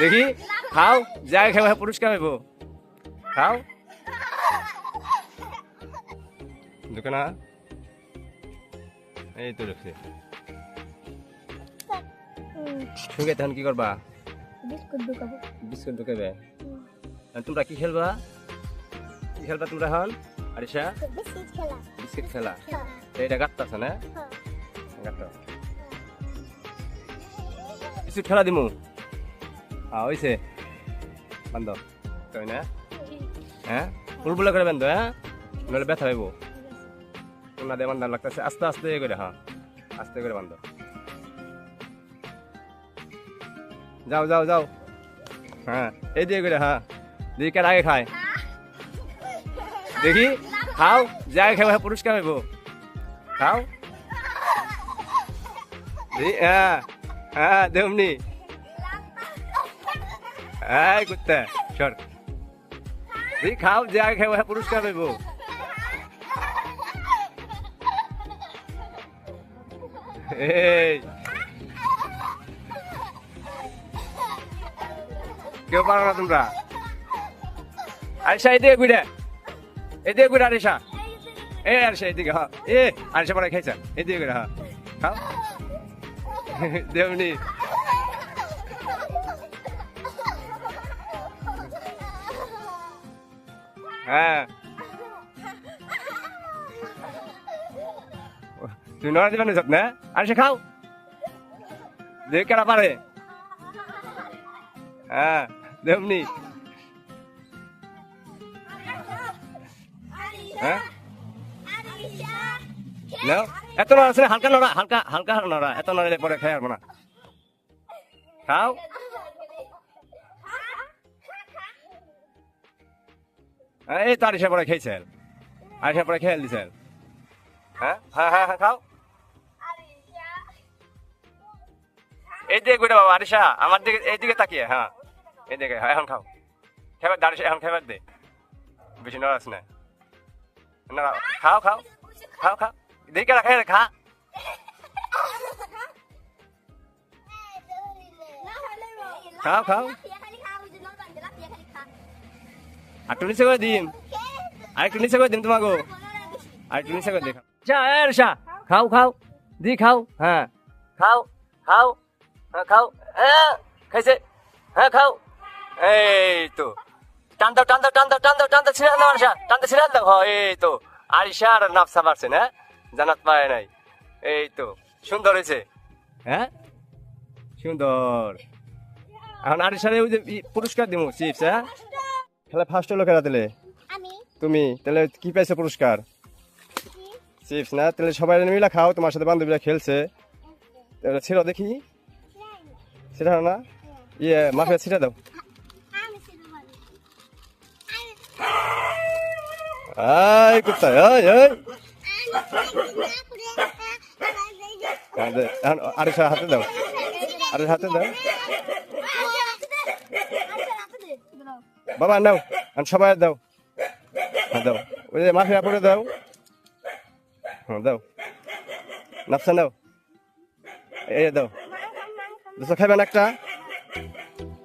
দেখি খাও যাই খাও পুরস্কার হইব খাও। দোকানা এই তো রেখে সঙ্গে তখন কি করবা? বিস্কুট ঢুকাবো। বিস্কুট ঢুকাবে? তোমরা কি খেলবা? কি খেলবা তোমরা হন আরিশা? বিস্কুট খেলা। বিস্কিট খেলা। হ্যাঁ। এটা গাত্তাছ না? হ্যাঁ। গাত্ত বিস্কুট খেলা দিমু। হ্যাঁ হইছে বান্ধ তাই না হ্যাঁ ফুলবুলা করে বান্ধ হ্যাঁ নইলে ব্যথা পাইব না দিয়ে বান্ধার লাগতেছে আস্তে আস্তে করে হ্যাঁ আস্তে করে বান্ধ যাও যাও যাও হ্যাঁ এই দিয়ে করে হ্যাঁ দেখি কার আগে খায় দেখি খাও যাই খাবে পুরস্কার পাইব খাও হ্যাঁ হ্যাঁ দেমনি এই কুত্তা, সর। দেখি খাও যাই খাবে পুরস্কার পাইব এই। কেউ পারো না তোমরা? আরিসা এদিকে ঘুরে। এদিকে ঘুরে আরিসা এ আরিসা এদিকে হ্যাঁ এ আরিসা পরে খাইছা। এদিকে ঘুরে হ্যাঁ খাও। দেবনি হ্যাঁ। তুই নড়া দিবেন না? সে খাও। দেখ কেনা পারে? হ্যাঁ দেবনি হ্যাঁ। নাও। এত নড়া আছে না, হালকা নড়া হালকা হালকা নড়া এত নড়ালে পরে খাই আর না খাও। এই তো আরিসা পরে খেয়েছেন আরিসা পরে খেয়ে দিছেন হ্যাঁ হ্যাঁ হ্যাঁ হ্যাঁ খাও। এই দিকে ঘুরে বাবা আরিসা আমার দিকে এই দিকে তাকিয়ে হ্যাঁ। এই দিকে হ্যাঁ এখন খাও। খেবার দাঁড়িয়ে এখন খেবার দে। বেশি নড়াস না। না খাও খাও। খাও খাও। দেখে রাখা খা। খাও খাও। আর একটু নিচে করে দিম আর একটু নিচে করে দিম তোমাকে। আর একটু নিচে করে দেখা আচ্ছা খাও খাও। দি খাও। হ্যাঁ। খাও খাও। হ্যাঁ খাও। হ্যাঁ খাইছে। হ্যাঁ খাও। এই তো। টান দাও টান দাও টান দাও টান দাও টান দাও ছিড়ে দাও আরিসা টান দাও ছিড়ে দাও। হ্যাঁ, এই তো। আরিসা আর নাফসা পারছে না জানাত পায় নাই। এই তো। সুন্দর হয়েছে। হ্যাঁ? সুন্দর। এখন আরিসারে ওই যে পুরস্কার দিব চিপস হ্যাঁ? খেলা ফার্স্ট হলো খেলা দিলে আমি। তুমি। তাহলে কি পাইছো পুরস্কার? চিপস না? তাহলে সবাই মিলে খাও তোমার সাথে বান্ধবীরা খেলছে। তাহলে ছিল দেখি। সেটা না? ইয়ে মাফিয়া ছিটা দাও। আমি শুরু করি আই কুত্তা এই এই হ্যাঁ, দে, এখন হাতে দাও। আরে হাতে দাও। বাবা, নাও এখন সবাই দাও। হ্যাঁ দাও। ওই যে মাফিয়া পরে দাও। হ্যাঁ দাও। নাপসা নাও। এই দাও। দুশো খাবেন একটা?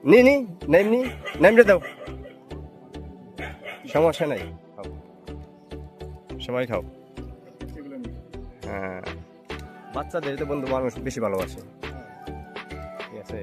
নি নি, নেম, নি নেমরে দাও। সমস্যা নাই সবাই খাও। হ্যাঁ। বাচ্চাদের তো বন্ধু মানুষ বেশি ভালোবাসে। ঠিক আছে?